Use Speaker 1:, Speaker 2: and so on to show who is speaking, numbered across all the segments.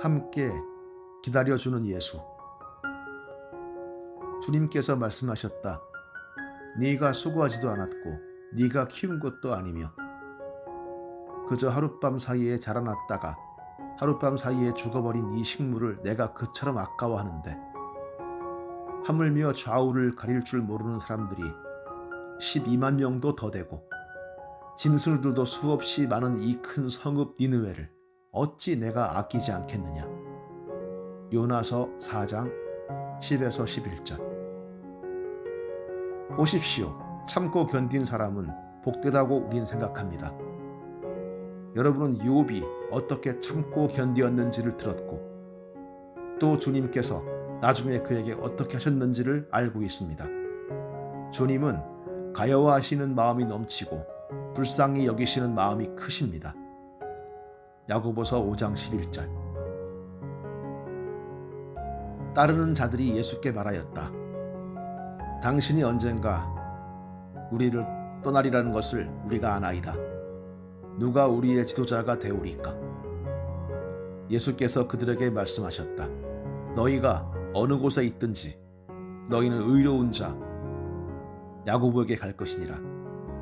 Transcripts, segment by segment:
Speaker 1: 함께 기다려주는 예수. 주님께서 말씀하셨다. 네가 수고하지도 않았고 네가 키운 것도 아니며 그저 하룻밤 사이에 자라났다가 하룻밤 사이에 죽어버린 이 식물을 내가 그처럼 아까워하는데 하물며 좌우를 가릴 줄 모르는 사람들이 12만 명도 더 되고 짐승들도 수없이 많은 이 큰 성읍 니느웨를 어찌 내가 아끼지 않겠느냐. 요나서 4장 10에서 11절. 보십시오. 참고 견딘 사람은 복되다고 우린 생각합니다. 여러분은 욥이 어떻게 참고 견디었는지를 들었고 또 주님께서 나중에 그에게 어떻게 하셨는지를 알고 있습니다. 주님은 가여워하시는 마음이 넘치고 불쌍히 여기시는 마음이 크십니다. 야고보서 5장 11절. 따르는 자들이 예수께 말하였다. 당신이 언젠가 우리를 떠나리라는 것을 우리가 아나이다. 누가 우리의 지도자가 되오리까? 예수께서 그들에게 말씀하셨다. 너희가 어느 곳에 있든지 너희는 의로운 자 야고보에게 갈 것이니라.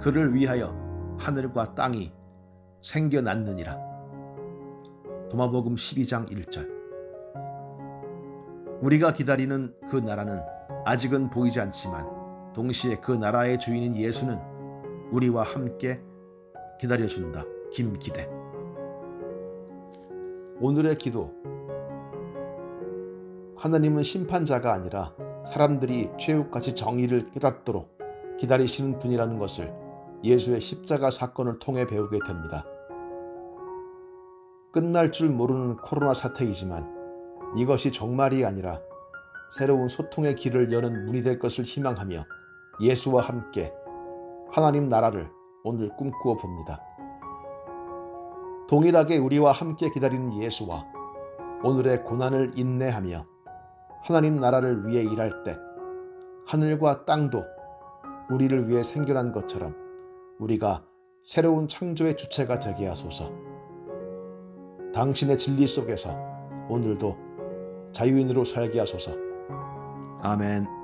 Speaker 1: 그를 위하여 하늘과 땅이 생겨났느니라. 도마복음 12장 1절. 우리가 기다리는 그 나라는 아직은 보이지 않지만 동시에 그 나라의 주인인 예수는 우리와 함께 기다려준다. 김기대. 오늘의 기도. 하나님은 심판자가 아니라 사람들이 최후까지 정의를 깨닫도록 기다리시는 분이라는 것을 예수의 십자가 사건을 통해 배우게 됩니다. 끝날 줄 모르는 코로나 사태이지만 이것이 종말이 아니라 새로운 소통의 길을 여는 문이 될 것을 희망하며 예수와 함께 하나님 나라를 오늘 꿈꾸어 봅니다. 동일하게 우리와 함께 기다리는 예수와 오늘의 고난을 인내하며 하나님 나라를 위해 일할 때 하늘과 땅도 우리를 위해 생겨난 것처럼 우리가 새로운 창조의 주체가 되게 하소서. 당신의 진리 속에서 오늘도 자유인으로 살게 하소서. 아멘.